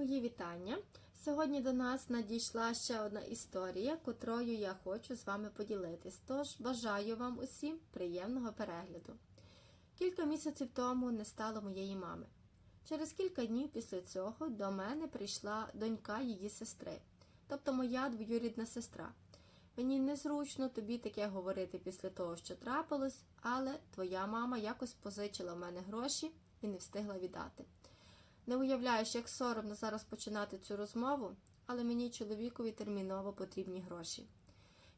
Мої вітання. Сьогодні до нас надійшла ще одна історія, котрою я хочу з вами поділитись. Тож бажаю вам усім приємного перегляду. Кілька місяців тому не стало моєї мами. Через кілька днів після цього до мене прийшла донька її сестри, тобто моя двоюрідна сестра. Мені незручно тобі таке говорити після того, що трапилось, але твоя мама якось позичила в мене гроші і не встигла віддати. Не уявляєш, як соромно зараз починати цю розмову, але мені чоловікові терміново потрібні гроші.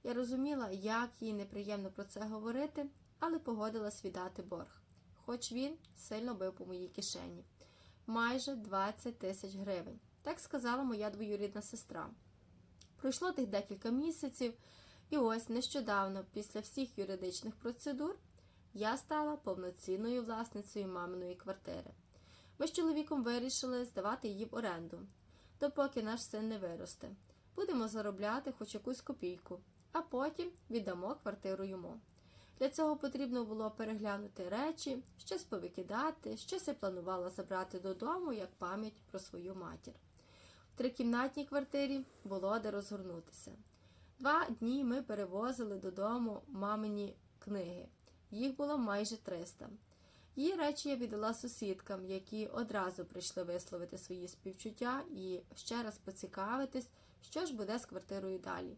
Я розуміла, як їй неприємно про це говорити, але погодилась віддати борг, хоч він сильно бив по моїй кишені. Майже 20 тисяч гривень. Так сказала моя двоюрідна сестра. Пройшло тих декілька місяців, і ось нещодавно, після всіх юридичних процедур, я стала повноцінною власницею маминої квартири. Ми з чоловіком вирішили здавати її в оренду, допоки наш син не виросте. Будемо заробляти хоч якусь копійку, а потім віддамо квартиру йому. Для цього потрібно було переглянути речі, щось повикидати, щось я планувала забрати додому як пам'ять про свою матір. В трикімнатній квартирі було де розгорнутися. Два дні ми перевозили додому мамині книги. Їх було майже 300. Її речі я віддала сусідкам, які одразу прийшли висловити свої співчуття і ще раз поцікавитись, що ж буде з квартирою далі.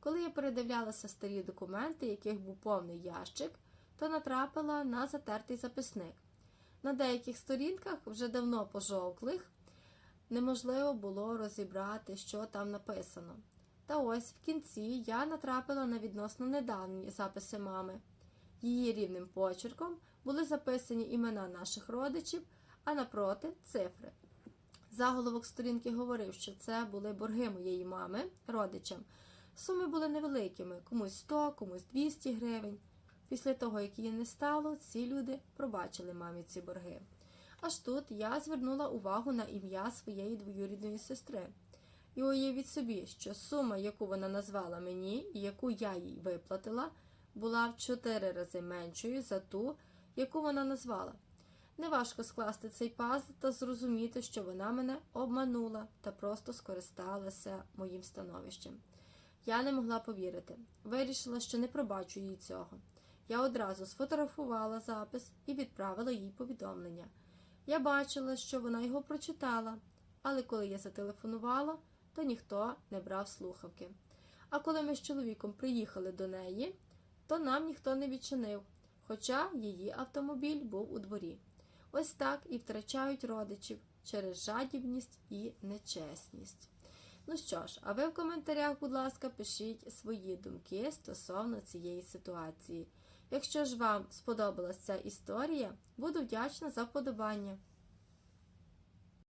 Коли я передивлялася старі документи, яких був повний ящик, то натрапила на затертий записник. На деяких сторінках, вже давно пожовклих, неможливо було розібрати, що там написано. Та ось в кінці я натрапила на відносно недавні записи мами. Її рівним почерком були записані імена наших родичів, а напроти цифри. Заголовок сторінки говорив, що це були борги моєї мами, родичам. Суми були невеликими, комусь 100, комусь 200 гривень. Після того, як її не стало, ці люди пробачили мамі ці борги. Аж тут я звернула увагу на ім'я своєї двоюрідної сестри. І уявіть собі, що сума, яку вона назвала мені і яку я їй виплатила, була в чотири рази меншою за ту, яку вона назвала. Неважко скласти цей пазл та зрозуміти, що вона мене обманула та просто скористалася моїм становищем. Я не могла повірити. Вирішила, що не пробачу їй цього. Я одразу сфотографувала запис і відправила їй повідомлення. Я бачила, що вона його прочитала, але коли я зателефонувала, то ніхто не брав слухавки. А коли ми з чоловіком приїхали до неї, то нам ніхто не відчинив, хоча її автомобіль був у дворі. Ось так і втрачають родичів через жадібність і нечесність. Ну що ж, а ви в коментарях, будь ласка, пишіть свої думки стосовно цієї ситуації. Якщо ж вам сподобалася ця історія, буду вдячна за вподобання.